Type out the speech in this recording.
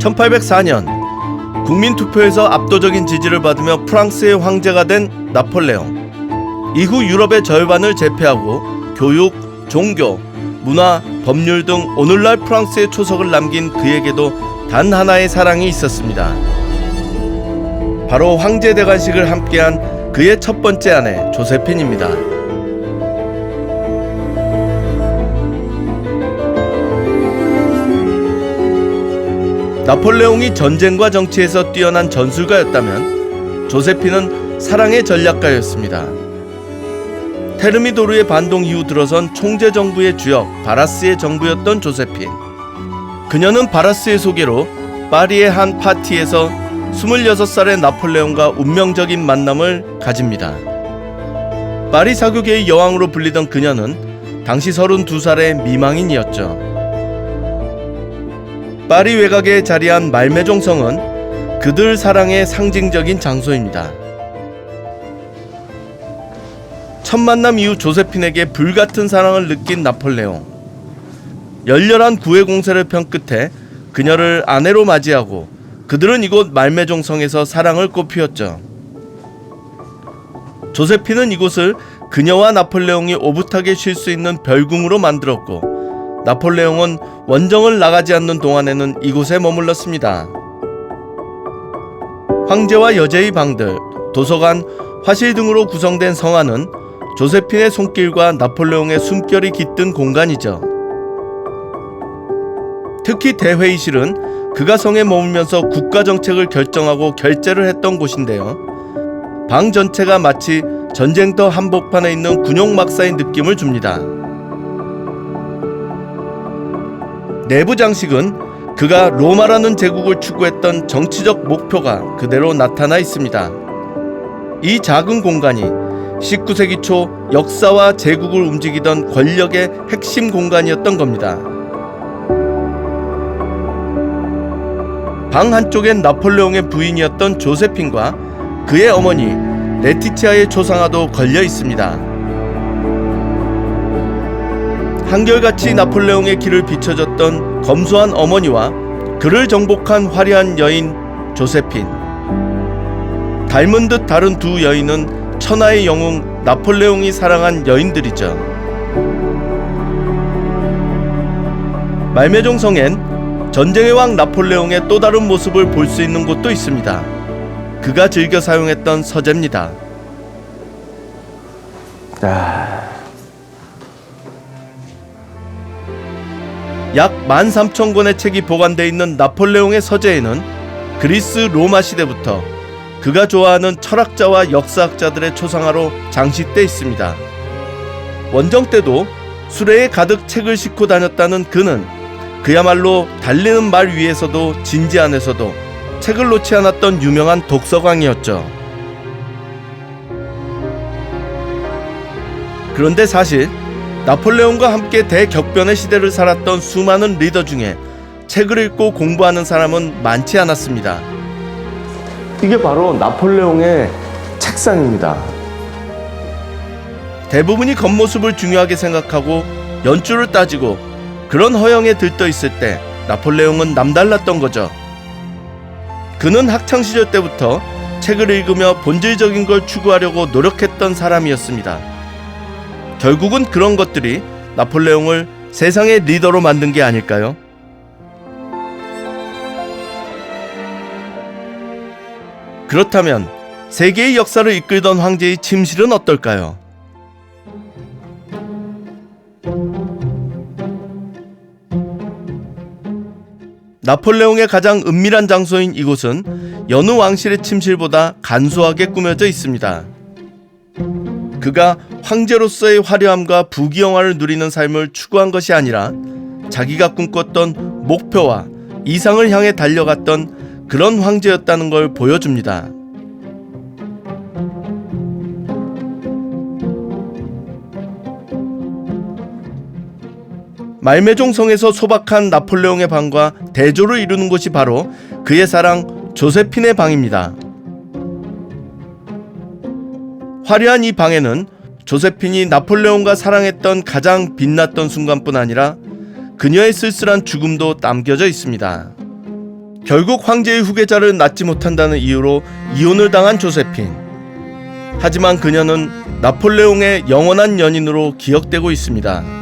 1804년 국민투표에서 압도적인 지지를 받으며 프랑스의 황제가 된 나폴레옹. 이후 유럽의 절반을 제패하고 교육, 종교, 문화, 법률 등 오늘날 프랑스의 초석을 남긴 그에게도 단 하나의 사랑이 있었습니다. 바로 황제 대관식을 함께한 그의 첫 번째 아내 조세핀입니다. 나폴레옹이 전쟁과 정치에서 뛰어난 전술가였다면 조세핀은 사랑의 전략가였습니다. 테르미도르의 반동 이후 들어선 총재 정부의 주역 바라스의 정부였던 조세핀. 그녀는 바라스의 소개로 파리의 한 파티에서 26살의 나폴레옹과 운명적인 만남을 가집니다. 파리 사교계의 여왕으로 불리던 그녀는 당시 32살의 미망인이었죠. 파리 외곽에 자리한 말메종 성은 그들 사랑의 상징적인 장소입니다. 첫 만남 이후 조세핀에게 불같은 사랑을 느낀 나폴레옹. 열렬한 구애 공세를 편 끝에 그녀를 아내로 맞이하고 그들은 이곳 말메종 성에서 사랑을 꽃피웠죠. 조세핀은 이곳을 그녀와 나폴레옹이 오붓하게 쉴 수 있는 별궁으로 만들었고 나폴레옹은 원정을 나가지 않는 동안에는 이곳에 머물렀습니다. 황제와 여제의 방들, 도서관, 화실 등으로 구성된 성안은 조세핀의 손길과 나폴레옹의 숨결이 깃든 공간이죠. 특히 대회의실은 그가 성에 머물면서 국가 정책을 결정하고 결재를 했던 곳인데요. 방 전체가 마치 전쟁터 한복판에 있는 군용 막사의 느낌을 줍니다. 내부 장식은 그가 로마라는 제국을 추구했던 정치적 목표가 그대로 나타나 있습니다. 이 작은 공간이 19세기 초 역사와 제국을 움직이던 권력의 핵심 공간이었던 겁니다. 방 한쪽엔 나폴레옹의 부인이었던 조세핀과 그의 어머니 레티치아의 초상화도 걸려 있습니다. 한결같이 나폴레옹의 길을 비춰줬던 검소한 어머니와 그를 정복한 화려한 여인 조세핀. 닮은 듯 다른 두 여인은 천하의 영웅 나폴레옹이 사랑한 여인들이죠. 말메종 성엔 전쟁의 왕 나폴레옹의 또 다른 모습을 볼 수 있는 곳도 있습니다. 그가 즐겨 사용했던 서재입니다. 약 13,000권의 책이 보관되어 있는 나폴레옹의 서재에는 그리스 로마 시대부터 그가 좋아하는 철학자와 역사학자들의 초상화로 장식돼 있습니다. 원정 때도 수레에 가득 책을 싣고 다녔다는 그는 그야말로 달리는 말 위에서도 진지 안에서도 책을 놓지 않았던 유명한 독서광이었죠. 그런데 사실 나폴레옹과 함께 대격변의 시대를 살았던 수많은 리더 중에 책을 읽고 공부하는 사람은 많지 않았습니다. 이게 바로 나폴레옹의 책상입니다. 대부분이 겉모습을 중요하게 생각하고 연줄을 따지고 그런 허영에 들떠 있을 때 나폴레옹은 남달랐던 거죠. 그는 학창 시절 때부터 책을 읽으며 본질적인 걸 추구하려고 노력했던 사람이었습니다. 결국은 그런 것들이 나폴레옹을 세상의 리더로 만든 게 아닐까요? 그렇다면 세계의 역사를 이끌던 황제의 침실은 어떨까요? 나폴레옹의 가장 은밀한 장소인 이곳은 여느 왕실의 침실보다 간소하게 꾸며져 있습니다. 그가 황제로서의 화려함과 부귀영화를 누리는 삶을 추구한 것이 아니라 자기가 꿈꿨던 목표와 이상을 향해 달려갔던 그런 황제였다는 걸 보여줍니다. 말메종 성에서 소박한 나폴레옹의 방과 대조를 이루는 곳이 바로 그의 사랑 조세핀의 방입니다. 화려한 이 방에는 조세핀이 나폴레옹과 사랑했던 가장 빛났던 순간뿐 아니라 그녀의 쓸쓸한 죽음도 남겨져 있습니다. 결국 황제의 후계자를 낳지 못한다는 이유로 이혼을 당한 조세핀. 하지만 그녀는 나폴레옹의 영원한 연인으로 기억되고 있습니다.